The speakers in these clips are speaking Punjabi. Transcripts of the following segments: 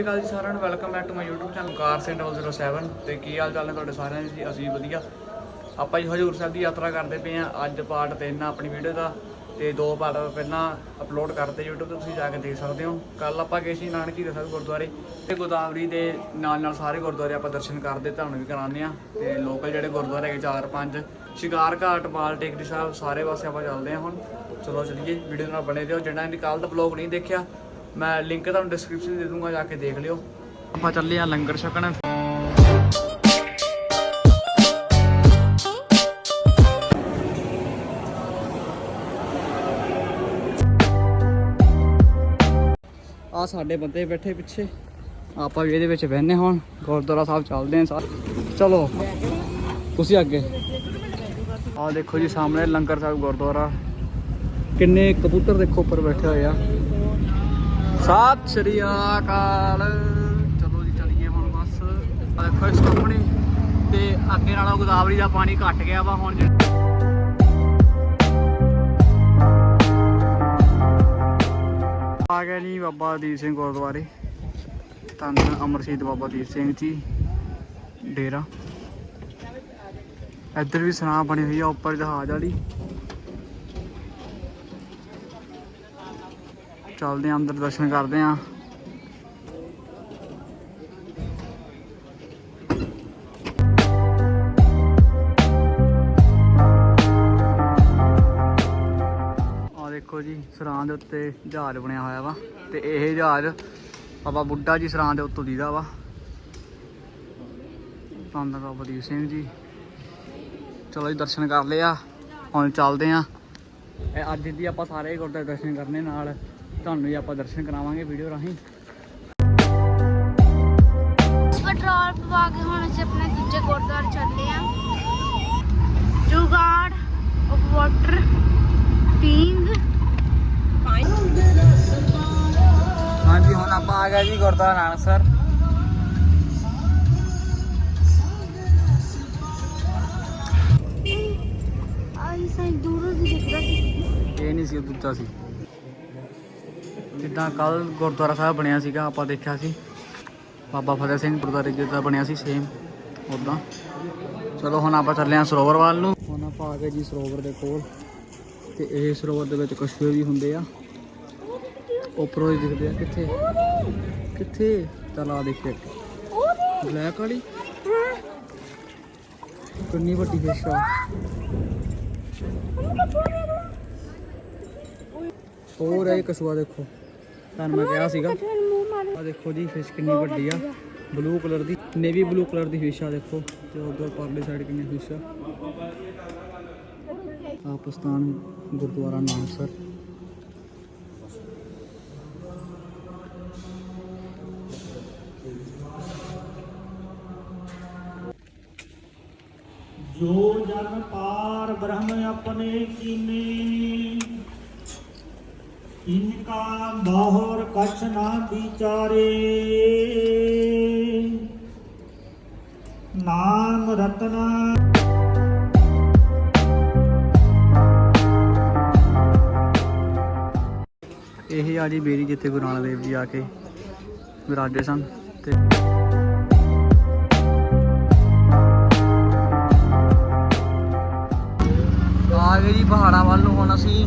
ਸ਼੍ਰੀ ਅਕਾਲ ਜੀ ਸਾਰਿਆਂ ਨੂੰ welcome back to my YouTube channel car cent 07 ਤੇ ਕੀ ਹਾਲ ਚਾਲ ਨੇ ਤੁਹਾਡੇ ਸਾਰਿਆਂ ਦੇ ਜੀ? ਅਸੀਂ ਵਧੀਆ। ਆਪਾਂ ਜੀ ਹਜੂਰ ਸਾਹਿਬ ਦੀ ਯਾਤਰਾ ਕਰਦੇ ਪਏ ਆ ਅੱਜ ਪਾਰਟ 3 ਆ ਆਪਣੀ ਵੀਡੀਓ ਦਾ। ਤੇ ਦੋ ਪਾਰਟ ਪਹਿਲਾਂ ਅਪਲੋਡ ਕਰਦੇ YouTube ਤੇ, ਤੁਸੀਂ ਜਾ ਕੇ ਦੇਖ ਸਕਦੇ ਹੋ। ਕੱਲ ਆਪਾਂ ਗਏ ਸੀ ਨਾਨਕੀ ਦੇ ਸਾਹਿਬ ਗੁਰਦੁਆਰੇ। ਤੇ ਗੋਦਾਵਰੀ ਦੇ ਨਾਲ ਨਾਲ ਸਾਰੇ ਗੁਰਦੁਆਰੇ ਆਪਾਂ ਦਰਸ਼ਨ ਕਰਦੇ ਤੁਹਾਨੂੰ ਵੀ ਕਰਾਉਂਦੇ ਆ ਤੇ ਲੋਕਲ ਜਿਹੜੇ ਗੁਰਦੁਆਰੇ ਹੈਗੇ, ਚਾਰ ਪੰਜ। ਸ਼ਿਕਾਰ ਘਾਟ, ਬਾਲ ਟੇਕਰੀ ਸਾਹਿਬ, ਸਾਰੇ ਪਾਸੇ ਆਪਾਂ ਚੱਲਦੇ ਆ ਹੁਣ। ਚਲੋ ਚਲੀਏ ਵੀਡੀਓ ਨਾਲ ਬਣੇ ਰਹੋ। ਜਿਹੜਾ ਇਹਨੇ ਕੱਲ ਦਾ ਵਲੌਗ ਨਹੀਂ ਦੇਖਿਆ ਮੈਂ ਲਿੰਕ ਤੁਹਾਨੂੰ ਡਿਸਕ੍ਰਿਪਸ਼ਨ ਦੇ ਦੂੰਗਾ ਜਾ ਕੇ ਦੇਖ ਲਿਓ ਆਪਾਂ ਚੱਲੇ ਆ ਲੰਗਰ ਛਕਣ। ਆ ਸਾਡੇ ਬੰਦੇ ਬੈਠੇ ਪਿੱਛੇ। ਆਪਾਂ ਵੀ ਇਹਦੇ ਵਿੱਚ ਬਹਿਨੇ ਹੁਣ। ਗੁਰਦੁਆਰਾ ਸਾਹਿਬ ਚੱਲਦੇ ਆਂ ਸਾ ਚਲੋ, ਤੁਸੀਂ ਅੱਗੇ। ਆ ਦੇਖੋ ਜੀ, ਸਾਹਮਣੇ ਲੰਗਰ ਸਾਹਿਬ ਗੁਰਦੁਆਰਾ। ਕਿੰਨੇ ਕਬੂਤਰ ਦੇਖੋ ਉੱਪਰ ਬੈਠੇ ਹੋਏ ਆ। ਸਤਿ ਸ਼੍ਰੀ ਅਕਾਲ। ਚਲੋ ਜੀ, ਚੱਲੀਏ ਹੁਣ ਬਸ। ਦੇਖੋ ਇਸ ਸਾਹਮਣੇ ਤੇ ਅੱਗੇ ਨਾਲੋਂ ਗੋਦਾਵਰੀ ਦਾ ਪਾਣੀ ਘਟ ਗਿਆ ਵਾ, ਹੁਣ ਆ ਗਿਆ ਜੀ ਬਾਬਾ ਦੀਪ ਸਿੰਘ ਗੁਰਦੁਆਰੇ। ਧੰਨ ਅਮਰਸ਼ਹੀਦ ਬਾਬਾ ਦੀਪ ਸਿੰਘ ਜੀ, ਡੇਰਾ। ਇੱਧਰ ਵੀ ਸਰਾਂ ਬਣੀ ਹੋਈ ਆ, ਉੱਪਰ ਜਹਾਜ਼ ਵਾਲੀ। ਚੱਲਦੇ ਆਂ, ਅੰਦਰ ਦਰਸ਼ਨ ਕਰਦੇ ਆਂ। ਆ ਦੇਖੋ ਜੀ ਸਰਾਂ ਦੇ ਉੱਤੇ ਜਹਾਜ਼ ਬਣਿਆ ਹੋਇਆ ਵਾ ਤੇ ਇਹ ਜਹਾਜ਼ ਬਾਬਾ ਬੁੱਢਾ ਜੀ ਸਰਾਂ ਦੇ ਉੱਤੋਂ ਦੀਦਾ ਵਾ। ਧੰਨ ਬਾਬਾ ਦੀਪ ਸਿੰਘ ਜੀ। ਚਲੋ ਜੀ, ਦਰਸ਼ਨ ਕਰ ਲਿਆ ਹੁਣ ਚੱਲਦੇ ਆਂ। ਅੱਜ ਦੀ ਆਪਾਂ ਸਾਰੇ ਗੁਰਦੁਆਰੇ ਦਰਸ਼ਨ ਕਰਨੇ ਨਾਲ। ਤੁਹਾਨੂੰ ਵੀ ਆਪਾਂ ਦਰਸ਼ਨ ਕਰਾਵਾਂਗੇ ਵੀਡੀਓ ਰਾਹੀਂ। ਪੈਟਰੋਲ ਪਵਾ ਕੇ ਹੁਣ ਅਸੀਂ ਆਪਣੇ ਦੂਜੇ ਗੁਰਦੁਆਰੇ ਚੱਲੇ ਆ ਜੁਗਾੜ ਆਫ ਵਾਟਰ ਪੀਂਗ ਹਾਂਜੀ ਹੁਣ ਆਪਾਂ ਆ ਗਏ ਜੀ ਗੁਰਦੁਆਰਾ ਨਾਨਕਸਰ। ਆਈ ਸਾਈ ਦੂਰੋਂ ਦੀ ਦਿਖਦਾ ਸੀ। ਇਹ ਨਹੀਂ ਸੀ ਦੂਜਾ ਸੀ। ਜਿੱਦਾਂ ਕੱਲ ਗੁਰਦੁਆਰਾ ਸਾਹਿਬ ਬਣਿਆ ਸੀਗਾ, ਆਪਾਂ ਦੇਖਿਆ ਸੀ। ਬਾਬਾ ਫਤਿਹ ਸਿੰਘ ਗੁਰਦੁਆਰੇ ਜਿੱਦਾਂ ਬਣਿਆ ਸੀ ਸੇਮ ਉਦਾਂ ਚਲੋ, ਹੁਣ ਆਪਾਂ ਚੱਲੇ ਹਾਂ ਸਰੋਵਰ ਵੱਲ ਨੂੰ। ਹੁਣ ਆਪਾਂ ਆ ਗਏ ਜੀ ਸਰੋਵਰ ਦੇ ਕੋਲ। ਤੇ ਇਹ ਸਰੋਵਰ ਦੇ ਵਿੱਚ ਕਛੂਏ ਵੀ ਹੁੰਦੇ ਆ। ਉੱਪਰੋਂ ਹੀ ਦਿਖਦੇ ਆ ਕਿੱਥੇ? ਕਿੱਥੇ? ਚੱਲ ਆ ਦੇਖੇ ਬਲੈਕ ਵਾਲੀ? ਕਿੰਨੀ ਵੱਡੀ ਫਿਸ਼ ਆ। ਹੋਰ ਇਹ ਕਛੂਆ ਦੇਖੋ। ਤੁਹਾਨੂੰ ਮੈਂ ਕਿਹਾ ਸੀਗਾ। ਆ ਦੇਖੋ ਜੀ ਫਿਸ਼ ਕਿੰਨੀ ਵੱਡੀ ਆ। ਬਲੂ ਕਲਰ ਦੀ ਨੇਵੀ ਬਲੂ ਕਲਰ ਦੀ ਫਿਸ਼ ਆ ਦੇਖੋ। ਤੇ ਉਧਰ ਪਰਲੇ ਸਾਈਡ ਕਿੰਨੀ ਫਿਸ਼ ਆ। ਆਪਸਤਾਨ ਗੁਰਦੁਆਰਾ ਨਾਨਕਸਰ ਜੋ ਜਨ ਪਾਰ ਬ੍ਰਹਮ ਆਪਣੇ ਕੀਨੇ। ਇਨਕਾ ਬਾਹਰ ਕਛ ਨਾ ਵਿਚਾਰੇ। ਨਾਮ ਰਤਨਾ। ਇਹ ਆ ਜੀ ਬੇਰੀ ਜਿੱਥੇ ਗੁਰੂ ਨਾਨਕ ਦੇਵ ਜੀ ਆ ਕੇ ਵਿਰਾਜੇ ਸਨ ਤੇ ਆ ਗਏ ਜੀ ਪਹਾੜਾਂ ਵੱਲ ਨੂੰ ਹੁਣ ਅਸੀਂ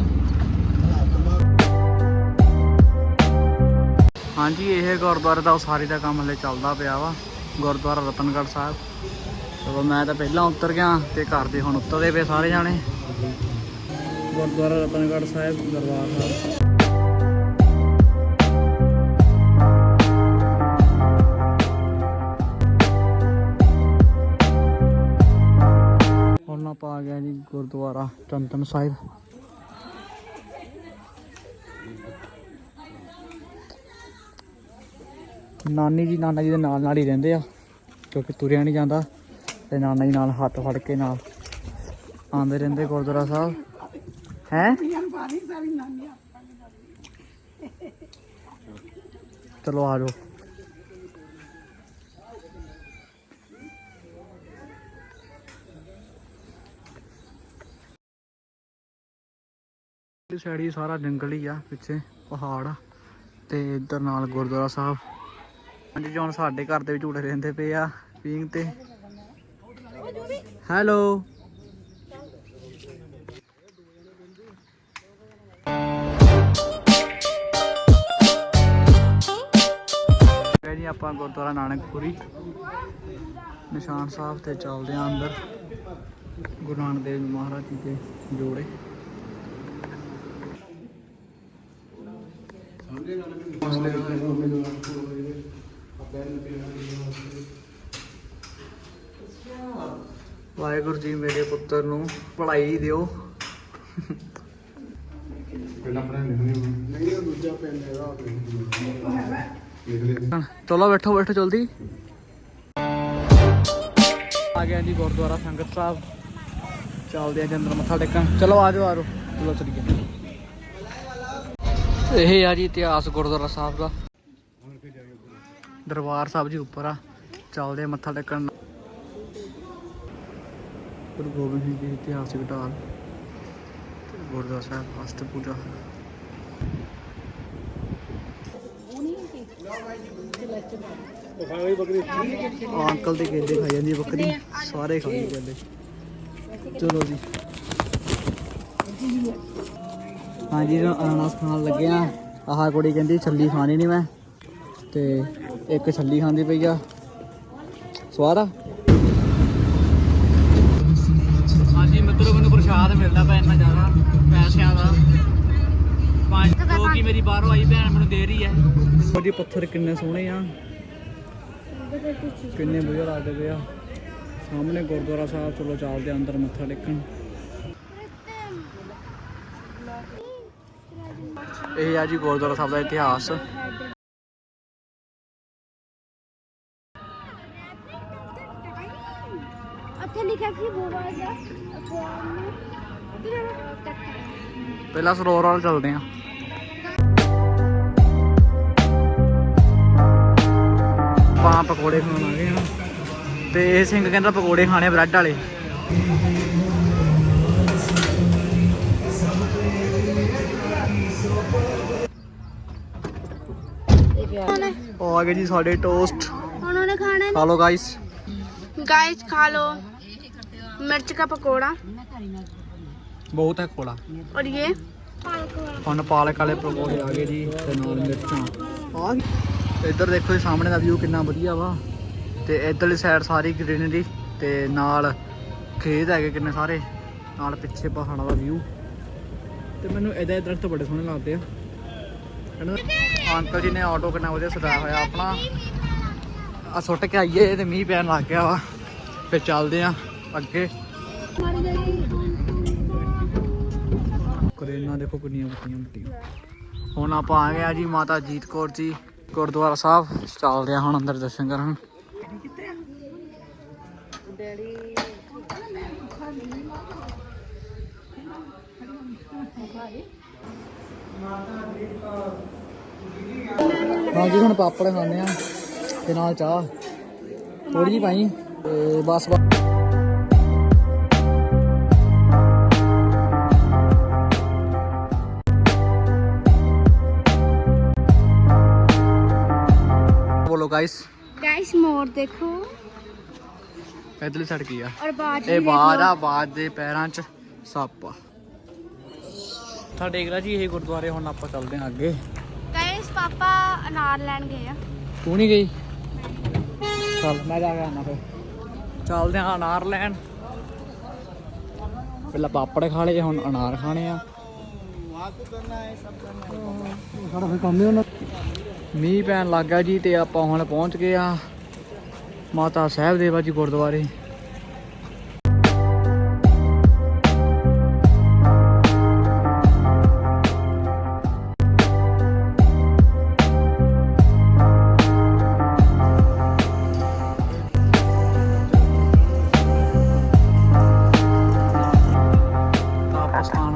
ਹਾਂਜੀ, ਇਹ ਗੁਰਦੁਆਰੇ ਦਾ ਉਸਾਰੀ ਦਾ ਕੰਮ ਹਲੇ ਚੱਲਦਾ ਪਿਆ ਵਾ, ਗੁਰਦੁਆਰਾ ਰਤਨਗੜ੍ਹ ਸਾਹਿਬ। ਚਲੋ ਮੈਂ ਤਾਂ ਪਹਿਲਾਂ ਉਤਰ ਗਿਆ ਤੇ ਘਰ ਦੇ ਹੁਣ ਉਤਰਦੇ ਪਏ ਸਾਰੇ ਜਾਣੇ। ਗੁਰਦੁਆਰਾ ਰਤਨਗੜ੍ਹ ਸਾਹਿਬ, ਦਰਬਾਰ ਸਾਹਿਬ। ਹੁਣ ਆਪਾਂ ਆ ਗਿਆ ਜੀ ਗੁਰਦੁਆਰਾ ਚੰਤਨ ਸਾਹਿਬ। ਨਾਨੀ ਜੀ, ਨਾਨਾ ਜੀ ਦੇ ਨਾਲ ਨਾਲ ਹੀ ਰਹਿੰਦੇ ਆ, ਕਿਉਂਕਿ ਤੁਰਿਆ ਨਹੀਂ ਜਾਂਦਾ ਤੇ ਨਾਨਾ ਜੀ ਨਾਲ ਹੱਥ ਫੜ ਕੇ ਨਾਲ ਆਉਂਦੇ ਰਹਿੰਦੇ ਗੁਰਦੁਆਰਾ ਸਾਹਿਬ। ਹੈ? ਚਲੋ ਆ ਜਾਓ। ਸਾਈਡ ਹੀ ਸਾਰਾ ਜੰਗਲ ਹੀ ਆ, ਪਿੱਛੇ ਪਹਾੜ ਆ ਤੇ ਇੱਧਰ ਨਾਲ ਗੁਰਦੁਆਰਾ ਸਾਹਿਬ। ਹਾਂਜੀ ਜੀ ਹੁਣ ਸਾਡੇ ਘਰ ਦੇ ਵੀ ਝੂਟੇ ਰਹਿੰਦੇ ਪਏ ਆ ਪੀਂਗ ਤੇ। ਹੈਲੋ। ਜੀ, ਆਪਾਂ ਗੁਰਦੁਆਰਾ ਨਾਨਕਪੁਰੀ। ਨਿਸ਼ਾਨ ਸਾਹਿਬ ਤੇ ਚੱਲਦੇ ਆਂ ਅੰਦਰ। ਗੁਰੂ ਨਾਨਕ ਦੇਵ ਮਹਾਰਾਜ ਜੀ ਦੇ ਜੋੜੇ। ਵਾਹਿਗੁਰੂ ਜੀ ਮੇਰੇ ਪੁੱਤਰ ਨੂੰ ਪੜ੍ਹਾਈ ਦਿਓ। ਚਲੋ ਬੈਠੋ ਬੈਠੋ ਜਲਦੀ। ਆ ਗਿਆ ਜੀ ਗੁਰਦੁਆਰਾ ਸੰਗਤ ਸਾਹਿਬ। ਚੱਲਦੇ ਆ ਜੀ ਅੰਦਰ ਮੱਥਾ ਟੇਕਣ। ਚਲੋ ਆ ਜਾਓ ਆ ਜਾਓ। ਚਲੋ ਚਲੀਏ। ਇਹ ਆ ਜੀ ਇਤਿਹਾਸ ਗੁਰਦੁਆਰਾ ਸਾਹਿਬ ਦਾ। ਦਰਬਾਰ ਸਾਹਿਬ ਜੀ ਉੱਪਰ ਆ। ਚੱਲਦੇ ਮੱਥਾ ਟੇਕਣ। ਗੁਰੂ ਗੋਬਿੰਦ ਸਿੰਘ ਜੀ ਇਤਿਹਾਸਿਕ ਢਾਲ। ਗੁਰਦੁਆਰਾ ਸਾਹਿਬ ਅਸ਼ਟ ਪੂਜਾ। ਅੰਕਲ ਤੇ ਕੇਲੇ ਖਾਈ ਜਾਂਦੀ ਬੱਕਰੀ ਸਾਰੇ ਖਾਈ ਜਾਂਦੇ। ਚਲੋ ਜੀ। ਹਾਂਜੀ ਅਨਾਨਾਸ ਖਾਣ ਲੱਗੇ ਆ ਆਹ ਕੁੜੀ ਕਹਿੰਦੀ, ਛੱਲੀ ਖਾਣੀ ਨਹੀਂ ਮੈਂ। ਤੇ ਇੱਕ ਛੱਲੀ ਖਾਂਦੀ ਪਈ ਆ। ਸਵਾਦ ਆ? ਹਾਂਜੀ ਮਿੱਤਰੋ ਮੈਨੂੰ ਪ੍ਰਸ਼ਾਦ ਮਿਲਦਾ ਪਿਆ ਇੰਨਾ ਜ਼ਿਆਦਾ ਪੈਸਿਆਂ ਦਾ। ਪੰਜ ਜੋ ਕਿ ਮੇਰੀ ਬਾਹਰੋਂ ਆਈ ਭੈਣ ਮੈਨੂੰ ਦੇ ਰਹੀ ਹੈ। ਉਹਦੀ ਪੱਥਰ ਕਿੰਨੇ ਸੋਹਣੇ ਆ। ਕਿੰਨੇ ਵਧੀਆ ਲੱਗਦੇ ਪਏ ਆ। ਸਾਹਮਣੇ ਗੁਰਦੁਆਰਾ ਸਾਹਿਬ ਚਲੋ ਚੱਲਦੇ ਆ ਅੰਦਰ ਮੱਥਾ ਟੇਕਣ। ਇਹ ਆ ਜੀ ਗੁਰਦੁਆਰਾ ਸਾਹਿਬ ਦਾ ਇਤਿਹਾਸ। ਪਹਿਲਾਂ ਸਰੋਵਰ ਵੱਲ ਚੱਲਦੇ ਆਂ। ਆਪਾਂ ਪਕੌੜੇ ਖਾਣ ਤੇ ਇਹ ਸਿੰਘ ਕਹਿੰਦਾ ਪਕੌੜੇ ਖਾਣੇ ਬ੍ਰੈਡ ਵਾਲੇ। ਆ ਗਏ ਜੀ ਸਾਡੇ ਟੋਸਟ ਹੁਣ ਉਹਨੇ ਖਾਣੇ ਖਾ ਲਓ ਗਾਇਸ ਗਾਇਸ ਖਾ ਲਓ। ਮਿਰਚ ਦਾ ਪਕੌੜਾ। ਬਹੁਤ ਹੈ ਕੋਲਾ और ये ਹੁਣ ਪਾਲਕ ਵਾਲੇ ਪਕੌੜੇ ਆ ਗਏ ਜੀ ਤੇ ਨਾਲ ਮਿਰਚਾਂ ਆ ਇੱਧਰ ਦੇਖੋ ਜੀ ਸਾਹਮਣੇ ਦਾ ਵਿਊ ਕਿੰਨਾ ਵਧੀਆ ਵਾ ਤੇ ਇੱਧਰਲੀ ਸਾਈਡ ਸਾਰੀ ਗ੍ਰੀਨਰੀ ਤੇ ਨਾਲ ਖੇਤ ਹੈਗੇ ਕਿੰਨੇ ਸਾਰੇ ਨਾਲ ਪਿੱਛੇ ਪਹਾੜਾਂ ਦਾ ਵਿਊ ਤੇ ਮੈਨੂੰ ਇਹਦੇ ਦਰਖਤ ਬੜੇ ਸੋਹਣੇ ਲੱਗਦੇ ਆ ਹਨਾ ਅੰਕਲ ਜੀ ਨੇ ਆਟੋ ਕਿੰਨਾ ਵਧੀਆ ਸਜਾਇਆ ਹੋਇਆ ਆਪਣਾ ਆ ਸੁੱਟ ਕੇ ਆਈਏ ਤੇ ਮੀਂਹ ਪੈਣ ਲੱਗ ਗਿਆ ਵਾ ਫਿਰ ਚੱਲਦੇ ਆ ਅੱਗੇ ਕਰੇਨਾ ਦੇਖੋ ਕਿੰਨੀਆਂ ਵੱਡੀਆਂ ਵੱਡੀਆਂ। ਹੁਣ ਆਪਾਂ ਆ ਗਏ ਆ ਜੀ ਮਾਤਾ ਜੀਤ ਕੌਰ ਜੀ, ਗੁਰਦੁਆਰਾ ਸਾਹਿਬ। ਚੱਲਦੇ ਆ ਹੁਣ ਅੰਦਰ ਦਰਸ਼ਨ ਕਰਨ। ਹਾਂ ਜੀ, ਹੁਣ ਪਾਪੜ ਖਾਣੇ ਆ ਤੇ ਨਾਲ ਚਾਹ। ਥੋੜੀ ਜਿਹੀ ਪਾਈ। ਤੇ ਬਸ ਬਸ। ਬੋਲੋ ਗਾਇਸ गाइस मोर देखो ਇਧਰਲੀ ਸਾਈਡ ਕੀ ਆ और बाज ਇਹ ਬਾਜ ਆ ਬਾਜ ਦੇ ਪੈਰਾਂ 'ਚ ਸੱਪ ਆ ਤਾਂ ਦੇਖ ਲਾ ਜੀ ਇਹ ਗੁਰਦੁਆਰੇ ਹੁਣ ਆਪਾਂ ਚੱਲਦੇ ਹਾਂ ਅੱਗੇ गाइस पापा अनार ਲੈਣ ਗਏ ਆ ਤੂੰ ਨਹੀਂ ਗਈ ਚੱਲ ਮੈਂ ਜਾ ਕੇ ਆਣਾ ਫਿਰ ਚੱਲਦੇ ਹਾਂ ਅਨਾਰ ਲੈਣ ਪਹਿਲਾਂ ਪਾਪੜ ਖਾ ਲਏ ਹੁਣ ਅਨਾਰ ਖਾਣੇ ਆ ਸਾਡਾ ਫਿਰ ਕੰਮ ਹੀ ਉਹਨਾਂ ਮੀਂਹ ਪੈਣ ਲੱਗ ਗਿਆ ਜੀ ਤੇ ਆਪਾਂ ਹੁਣ ਪਹੁੰਚ ਗਏ ਆ ਮਾਤਾ ਸਾਹਿਬ ਦੇਵਾ ਜੀ ਗੁਰਦੁਆਰੇ।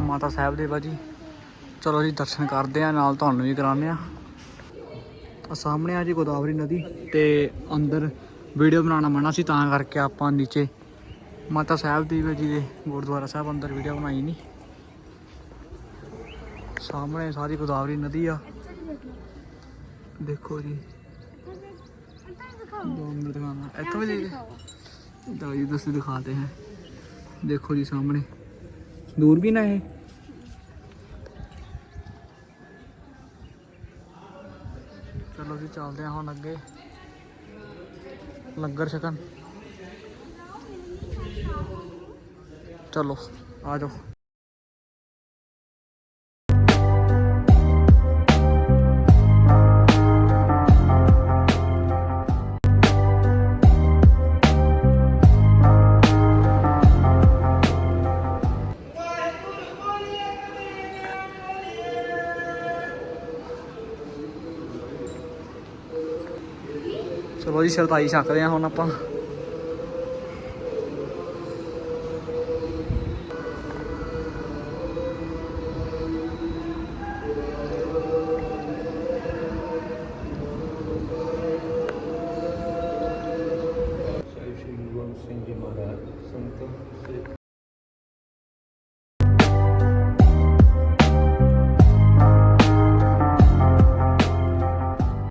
ਮਾਤਾ ਸਾਹਿਬ ਦੇਵਾ ਜੀ ਚਲੋ ਜੀ, ਦਰਸ਼ਨ ਕਰਦੇ ਆ, ਨਾਲ ਤੁਹਾਨੂੰ ਵੀ ਕਰਾਉਂਦੇ ਆ। ਆ ਸਾਹਮਣੇ ਆ ਜੀ ਗੋਦਾਵਰੀ ਨਦੀ ਤੇ ਅੰਦਰ ਵੀਡੀਓ ਬਣਾਉਣਾ ਮਨਾ ਸੀ ਤਾਂ ਕਰਕੇ ਆਪਾਂ ਨੀਚੇ ਮਾਤਾ ਸਾਹਿਬ ਦੀ ਵੀ ਜੀ ਦੇ ਗੁਰਦੁਆਰਾ ਸਾਹਿਬ ਅੰਦਰ ਵੀਡੀਓ ਬਣਾਈ ਨਹੀਂ ਸਾਹਮਣੇ ਸਾਰੀ ਗੋਦਾਵਰੀ ਨਦੀ ਆ। ਦੇਖੋ ਜੀ। ਦੋ ਮਿੰਟ ਦਿਖਾਣਾ ਇੱਥੋਂ ਵੀ ਦਿਖਾਓ ਜੀ ਤੁਸੀਂ ਦਿਖਾਤੇ ਹੈ। ਦੇਖੋ ਜੀ ਸਾਹਮਣੇ। ਦੂਰ ਵੀ ਨਾ ਇਹ। ਜੀ ਚੱਲਦੇ ਆ ਹੁਣ ਅੱਗੇ। ਲੰਗਰ ਛਕਣ। ਚਲੋ ਆ ਜਾਓ। ਚਲੋ ਜੀ ਸਰਤਾਈ ਛਕਦੇ ਆ ਹੁਣ ਆਪਾਂ।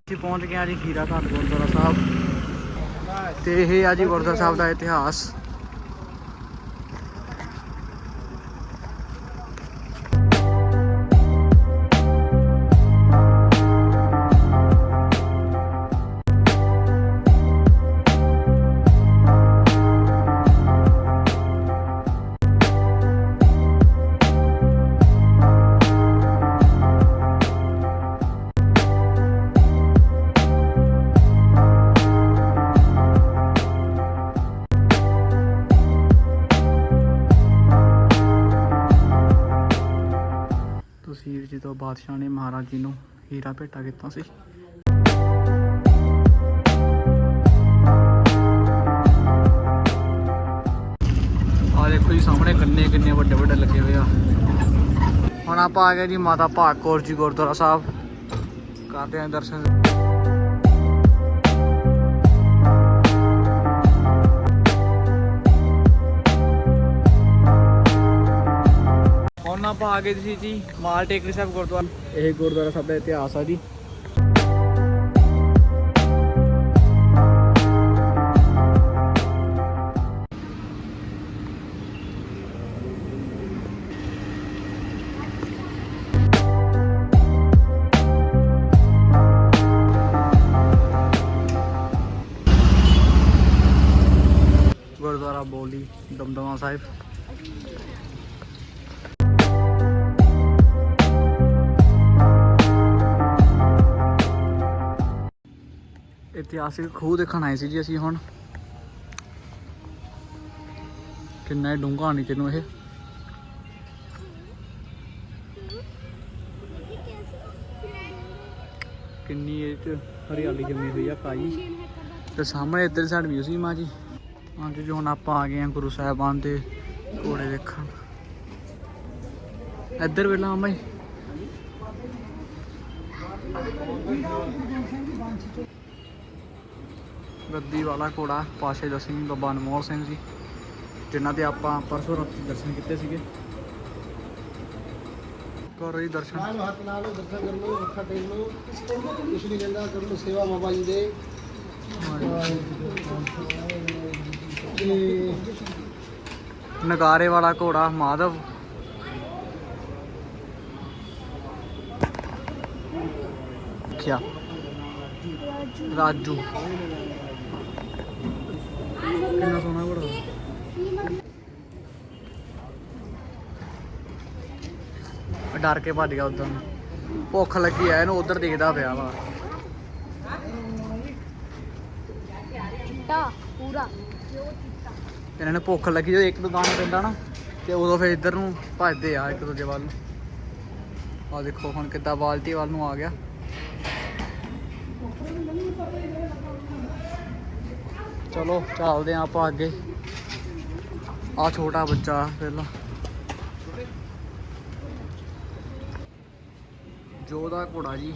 ਅਸੀਂ ਪਹੁੰਚ ਗਏ ਆ ਜੀ ਹੀਰਾ ਘਾਟ ਗੁਰਦੁਆਰਾ ਤੇ ਇਹ ਆ ਜੀ ਗੁਰਦੁਆਰਾ ਸਾਹਿਬ ਦਾ ਇਤਿਹਾਸ। ਬਾਦਸ਼ਾਹ ਨੇ ਮਹਾਰਾਜ ਜੀ ਨੂੰ ਹੀਰਾ ਭੇਟਾ ਕੀਤਾ ਸੀ ਆ ਦੇਖੋ ਜੀ ਸਾਹਮਣੇ ਗੰਨੇ ਕਿੰਨੇ ਵੱਡੇ ਵੱਡੇ ਲੱਗੇ ਹੋਏ ਆ ਹੁਣ ਆਪਾਂ ਆ ਗਏ ਜੀ ਮਾਤਾ ਭਾਗ ਕੌਰ ਜੀ ਗੁਰਦੁਆਰਾ ਸਾਹਿਬ ਕਰਦੇ ਆਂ ਦਰਸ਼ਨ ਆਪਾਂ ਆ ਗਏ ਸੀ ਜੀ ਮਾਲ ਟੇਕਰੀ ਸਾਹਿਬ ਗੁਰਦੁਆਰਾ। ਇਹ ਗੁਰਦੁਆਰਾ ਸਾਹਿਬ ਦਾ ਇਤਿਹਾਸ ਆ ਜੀ। ਗੁਰਦੁਆਰਾ ਬੋਲੀ ਦਮਦਮਾ ਸਾਹਿਬ। ਇਤਿਹਾਸਿਕ ਖੂਹ ਦੇਖਣ ਆਏ ਸੀ ਜੀ ਅਸੀਂ ਹੁਣ। ਕਿੰਨਾ ਡੂੰਘਾ ਨੀਚੇ ਨੂੰ ਇਹ। ਕਿੰਨੀ ਇਹ ਚ ਹਰਿਆਲੀ ਜੰਮੀ ਹੋਈ ਆ ਕਾਈ। ਤੇ ਸਾਹਮਣੇ ਇੱਧਰ ਸਾਡ ਮਿਊਜ਼ੀਅਮ ਆ ਜੀ। ਹਾਂਜੀ ਜੀ ਹੁਣ ਆਪਾਂ ਆ ਗਏ ਆ ਗੁਰੂ ਸਾਹਿਬਾਨ ਦੇ ਘੋੜੇ ਦੇਖਣ। ਇੱਧਰ ਵੇਲਾ ਆਮਾ ਜੀ। ਗੱਦੀ ਵਾਲਾ ਘੋੜਾ ਪਾਸ਼ੇ ਦਸਵੀਂ ਬਾਬਾ ਅਨਮੋਲ ਸਿੰਘ ਜੀ ਜਿਨ੍ਹਾਂ ਦੇ ਆਪਾਂ ਪਰਸੋਂ ਰਾਤੀ ਦਰਸ਼ਨ ਕੀਤੇ ਸੀਗੇ ਕਰੋ ਜੀ ਦਰਸ਼ਨ ਨਾਲ ਹੱਥ ਨਾਲ ਦਰਸ਼ਨ ਕਰ ਲਓ ਅੱਖਾਂ ਟੇਕ ਲਓ ਕੁਛ ਨਹੀਂ ਕਹਿੰਦਾ ਕਰ ਲਓ ਸੇਵਾ ਬਾਬਾ ਜੀ ਦੇ ਤੇ ਨਗਾਰੇ ਵਾਲਾ ਘੋੜਾ ਮਾਧਵ ਕਿਆ ਰਾਜੂ ਕਿੰਨਾ ਸੋਹਣਾ ਘੋੜਾ। ਡਰ ਕੇ ਭੱਜ ਗਿਆ ਉਧਰ ਭੁੱਖ ਲੱਗੀ ਐ ਇਹਨੂੰ ਉਧਰ ਦਿਖਦਾ ਪਿਆ ਵਾ। ਚਿੱਟਾ ਪੂਰਾ। ਇਹਨਾਂ ਨੇ ਭੁੱਖ ਲੱਗੀ ਜਦੋਂ ਇੱਕ ਦੁਕਾਨ ਪੈਂਦਾ ਨਾ ਤੇ ਉਦੋਂ ਫਿਰ ਇੱਧਰ ਨੂੰ ਭੱਜਦੇ ਆ ਇੱਕ ਦੂਜੇ ਵੱਲ। ਨੂੰ ਆ ਦੇਖੋ ਹੁਣ ਕਿੱਦਾਂ ਬਾਲਟੀ ਵੱਲ ਨੂੰ ਆ ਗਿਆ। ਚਲੋ ਚੱਲਦੇ ਆ ਆਪਾਂ ਅੱਗੇ। ਆ ਛੋਟਾ ਬੱਚਾ ਪਹਿਲਾਂ। ਜੋ ਦਾ ਘੋੜਾ ਜੀ।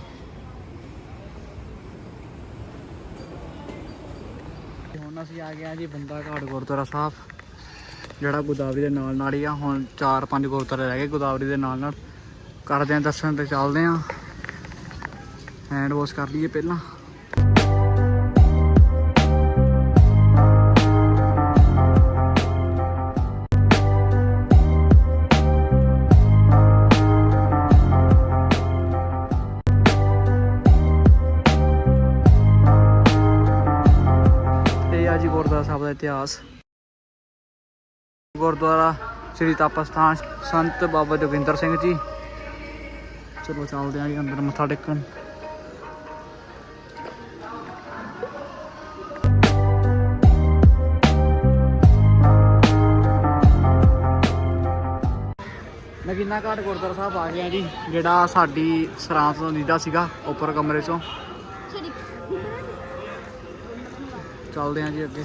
ਹੁਣ ਅਸੀਂ ਆ ਗਏ ਆ ਜੀ ਬੰਦਾ ਘਾਟ ਗੁਰਦੁਆਰਾ ਸਾਹਿਬ। ਜਿਹੜਾ ਗੋਦਾਵਰੀ ਦੇ ਨਾਲ ਨਾਲ ਹੀ ਆ। ਹੁਣ 4-5 ਗੁਰਦੁਆਰੇ ਰਹਿ ਗਏ ਗੋਦਾਵਰੀ ਦੇ ਨਾਲ ਨਾਲ ਕਰਦੇ ਆ ਦਰਸ਼ਨ ਤੇ ਚੱਲਦੇ ਆ। ਹੈਂਡ ਵਾਸ਼ ਕਰ ਲਈਏ ਪਹਿਲਾਂ। ਦਾ ਇਤਿਹਾਸ। ਗੁਰਦੁਆਰਾ ਸ੍ਰੀ ਤਪਸਥਾਨ ਸੰਤ ਬਾਬਾ ਜੋਗਿੰਦਰ ਸਿੰਘ ਜੀ। ਚਲੋ ਚੱਲਦੇ ਆਂ ਜੀ ਅੰਦਰ ਮੱਥਾ ਟੇਕਣ। ਨਗੀਨਾ ਘਾਟ ਗੁਰਦੁਆਰਾ ਸਾਹਿਬ ਆ ਗਏ ਆ ਜੀ ਜਿਹੜਾ ਸਾਡੀ ਸਰਾਂ ਤੋਂ ਨੀਦਾ ਸੀਗਾ ਉੱਪਰ ਕਮਰੇ ਚੋਂ। ਚੱਲਦੇ ਆਂ ਜੀ ਅੱਗੇ।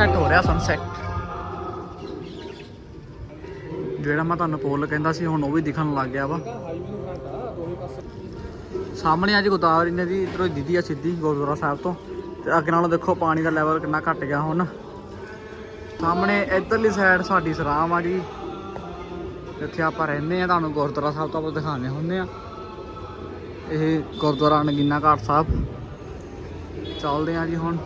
ਸਨਸੈਟ ਹੋ ਰਿਹਾ ਸਨਸੈਟ ਜਿਹੜਾ ਮੈਂ ਤੁਹਾਨੂੰ ਪੋਲ ਕਹਿੰਦਾ ਸੀ, ਹੁਣ ਉਹ ਵੀ ਦਿਖਣ ਲੱਗ ਗਿਆ ਵਾ। ਸਾਹਮਣੇ ਅੱਜ ਗੋਦਾਵਰੀ ਨਦੀ ਇਧਰੋਂ ਦੀਦੀ ਆ ਸਿੱਧੀ ਗੁਰਦੁਆਰਾ ਸਾਹਿਬ ਤੋਂ। ਤੇ ਅੱਗੇ ਨਾਲੋਂ ਦੇਖੋ, ਪਾਣੀ ਦਾ ਲੈਵਲ ਕਿੰਨਾ ਘਟ ਗਿਆ ਹੁਣ। ਸਾਹਮਣੇ ਇਧਰਲੀ ਸਾਈਡ ਸਾਡੀ ਸਰਾਮ ਆ ਜੀ। ਜਿੱਥੇ ਆਪਾਂ ਰਹਿੰਦੇ ਆ, ਤੁਹਾਨੂੰ ਗੁਰਦੁਆਰਾ ਸਾਹਿਬ ਤੋਂ ਆਪਾਂ ਦਿਖਾਉਂਦੇ ਹੁੰਦੇ ਆ। ਇਹ ਗੁਰਦੁਆਰਾ ਨਗੀਨਾ ਘਾਟ ਸਾਹਿਬ। ਚੱਲਦੇ ਆ ਜੀ ਹੁਣ।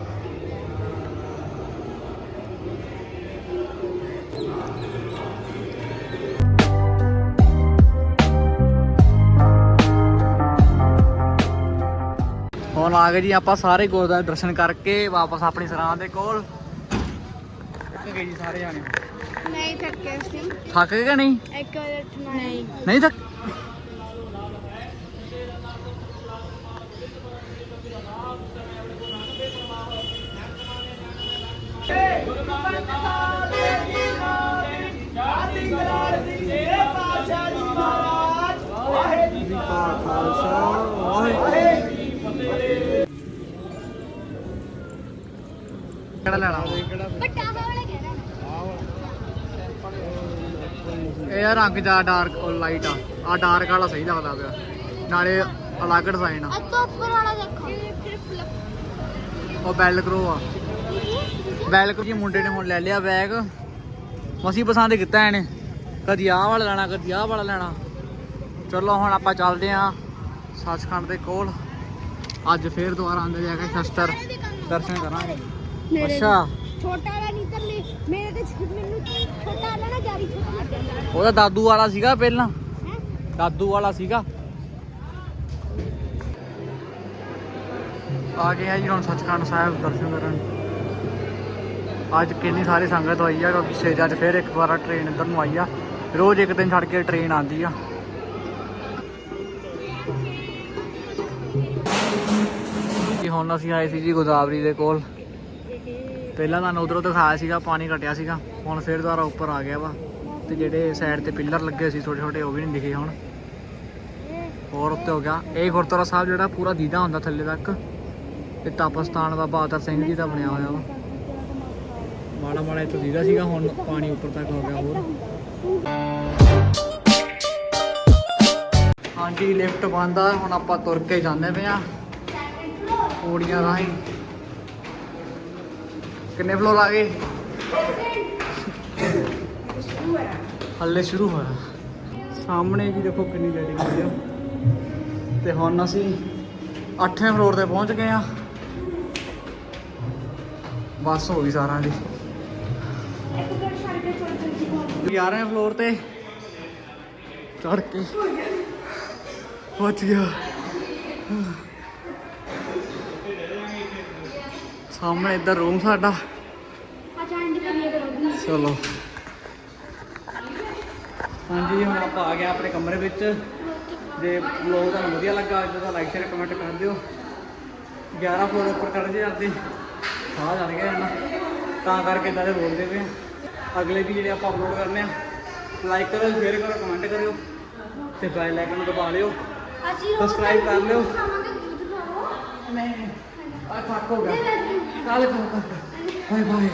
ਹੁਣ ਆ ਗਏ ਜੀ ਆਪਾਂ ਸਾਰੇ ਗੁਰਦੁਆਰੇ ਦਰਸ਼ਨ ਕਰਕੇ ਵਾਪਸ ਆਪਣੀ ਸਰਾਂ ਦੇ ਕੋਲ। ਕਿੱਥੇ ਗਏ ਜੀ ਸਾਰੇ ਜਾਣੇ। ਨਹੀਂ ਥੱਕੇ ਸੀ ਥੱਕ ਗਏ ਕਿ ਨਹੀਂ? ਇੱਕ ਵਜੇ ਉੱਠਣਾ ਨਹੀਂ। ਨਹੀਂ ਥੱਕ ਕਿਹੜਾ ਲੈਣਾ? ਵੱਡਾ ਵਾਲਾ ਕਹਿਣਾ ਇਹ ਰੰਗ ਜਾ ਡਾਰਕ ਲਾਈਟ ਆ। ਆ ਡਾਰਕ ਵਾਲਾ ਸਹੀ ਲੱਗਦਾ ਪਿਆ। ਨਾਲੇ ਅਲੱਗ ਡਿਜ਼ਾਈਨ ਆ। ਉੱਪਰ ਵਾਲਾ ਦੇਖੋ। ਉਹ ਬੈਲ ਕਰੋ ਆ। ਬੈਲ ਕਰੋ ਜੀ ਮੁੰਡੇ ਨੇ ਹੁਣ ਲੈ ਲਿਆ ਬੈਗ ਮਸੀਂ ਪਸੰਦ ਕੀਤਾ ਇਹਨੇ। ਕਦੀ ਆਹ ਵਾਲਾ ਲੈਣਾ ਕਦੀ ਆਹ ਵਾਲਾ ਲੈਣਾ। ਚਲੋ ਹੁਣ ਆਪਾਂ ਚੱਲਦੇ ਆਂ ਸੱਚਖੰਡ ਦੇ ਕੋਲ। ਅੱਜ ਫੇਰ ਦੁਬਾਰਾ ਆਂਦੇ ਜਾ ਕੇ ਸ਼ਸਤਰ ਦਰਸ਼ਨ ਕਰਾਂਗੇ। ਅੱਛਾ। ਛੋਟਾ ਵਾਲਾ ਨਹੀਂ ਤਰਲੇ ਮੇਰੇ ਤੇ ਛ- ਮੈਨੂੰ ਛੋਟਾ ਵਾਲਾ ਨਾ ਜਾਰੀ ਛੋਟਾ ਲੱਗਦਾ ਉਹਦਾ ਦਾਦੂ ਵਾਲਾ ਸੀਗਾ ਪਹਿਲਾਂ। ਦਾਦੂ ਵਾਲਾ ਸੀਗਾ। ਆ ਗਏ ਆ ਜੀ ਹੁਣ ਸੱਚਖੰਡ ਸਾਹਿਬ ਦਰਸ਼ਨ ਕਰਨ। ਅੱਜ ਕਿੰਨੀ ਸਾਰੀ ਸੰਗਤ ਹੋਈ ਆ ਕਿਉਂਕਿ ਸੇਜਾ 'ਚ ਫਿਰ ਇੱਕ ਵਾਰ ਟ੍ਰੇਨ ਇੱਧਰ ਨੂੰ ਆਈ ਆ। ਰੋਜ਼ ਇੱਕ ਦਿਨ ਛੱਡ ਕੇ ਟ੍ਰੇਨ ਆਉਂਦੀ ਆ। ਜੀ ਹੁਣ ਅਸੀਂ ਆਏ ਸੀ ਜੀ ਗੋਦਾਵਰੀ ਦੇ ਕੋਲ। ਪਹਿਲਾਂ ਤੁਹਾਨੂੰ ਉਧਰੋਂ ਦਿਖਾਇਆ ਸੀਗਾ, ਪਾਣੀ ਘਟਿਆ ਸੀਗਾ। ਹੁਣ ਫਿਰ ਦੁਬਾਰਾ ਉੱਪਰ ਆ ਗਿਆ ਵਾ। ਤੇ ਜਿਹੜੇ ਸਾਈਡ ਤੇ ਪਿੱਲਰ ਲੱਗੇ ਸੀ ਛੋਟੇ ਛੋਟੇ, ਉਹ ਵੀ ਨਹੀਂ ਦਿਖੇ ਹੁਣ। ਹੋਰ ਉੱਤੇ ਹੋ ਗਿਆ। ਇਹ ਗੁਰਦੁਆਰਾ ਸਾਹਿਬ ਜਿਹੜਾ ਪੂਰਾ ਦੀਦਾ ਹੁੰਦਾ ਥੱਲੇ ਤੱਕ। ਇਹ ਤਪਸਥਾਨ ਬਾਬਾ ਆਦਰ ਸਿੰਘ ਜੀ ਦਾ ਬਣਿਆ ਹੋਇਆ ਵਾ। ਮਾੜਾ ਮਾੜਾ ਇੱਥੇ ਦੀਦਾ ਸੀਗਾ, ਹੁਣ ਪਾਣੀ ਉੱਪਰ ਤੱਕ ਹੋ ਗਿਆ ਹੋਰ। ਹਾਂਜੀ ਲਿਫਟ ਬੰਦ ਆ। ਹੁਣ ਆਪਾਂ ਤੁਰ ਕੇ ਜਾਂਦੇ ਪਏ ਆ। ਪੌੜੀਆਂ ਰਾਹੀਂ। ਕਿੰਨੇ ਫਲੋਰ ਆ ਗਏ? ਹੱਲੇ ਸ਼ੁਰੂ ਹੋਇਆ। ਸਾਹਮਣੇ ਜੀ ਦੇਖੋ ਕਿੰਨੀ ਲਾਈਟਿੰਗ ਹੋਈ ਆ। ਤੇ ਹੁਣ ਅਸੀਂ 8ਵੇਂ ਫਲੋਰ ਤੇ ਪਹੁੰਚ ਗਏ ਆ। ਬਸ ਹੋ ਗਈ ਸਾਰਾ ਜੀ 11ਵੇਂ ਫਲੋਰ ਤੇ ਚੜ ਕੇ। ਪਹੁੰਚ ਗਿਆ। ਸਾਹਮਣੇ ਇੱਧਰ ਰੂਮ ਸਾਡਾ। ਚਲੋ। ਹਾਂਜੀ ਹੁਣ ਆਪਾਂ ਆ ਗਏ ਆਪਣੇ ਕਮਰੇ ਵਿੱਚ। ਜੇ ਵਲੌਗ ਤੁਹਾਨੂੰ ਵਧੀਆ ਲੱਗਾ ਅੱਜ ਦਾ ਲਾਈਕ ਸ਼ੇਅਰ ਕਮੈਂਟ ਕਰ ਦਿਓ। 11 ਫਲੋਰ ਉੱਪਰ ਚੜ ਜੇ ਆਪਦੇ। ਸਾਹ ਚੜ ਗਿਆ ਨਾ ਤਾਂ ਕਰਕੇ ਇਦਾਂ ਦੇ ਬੋਲਦੇ ਪਏ। ਅਗਲੇ ਵੀ ਜਿਹੜੇ ਆਪਾਂ ਅਪਲੋਡ ਕਰਨੇ ਆ ਲਾਈਕ ਕਰੋ ਸ਼ੇਅਰ ਕਰੋ ਕਮੈਂਟ ਕਰਿਓ। ਤੇ ਬੈਲ ਆਈਕਨ ਨੂੰ ਦਬਾ ਲਿਓ। Subscribe ਕਰ ਲਿਓ। ਨਹੀਂ ਆ ਥੱਕ ਹੋ ਗਿਆ। ਕੱਲ ਬਾਏ ਬਾਏ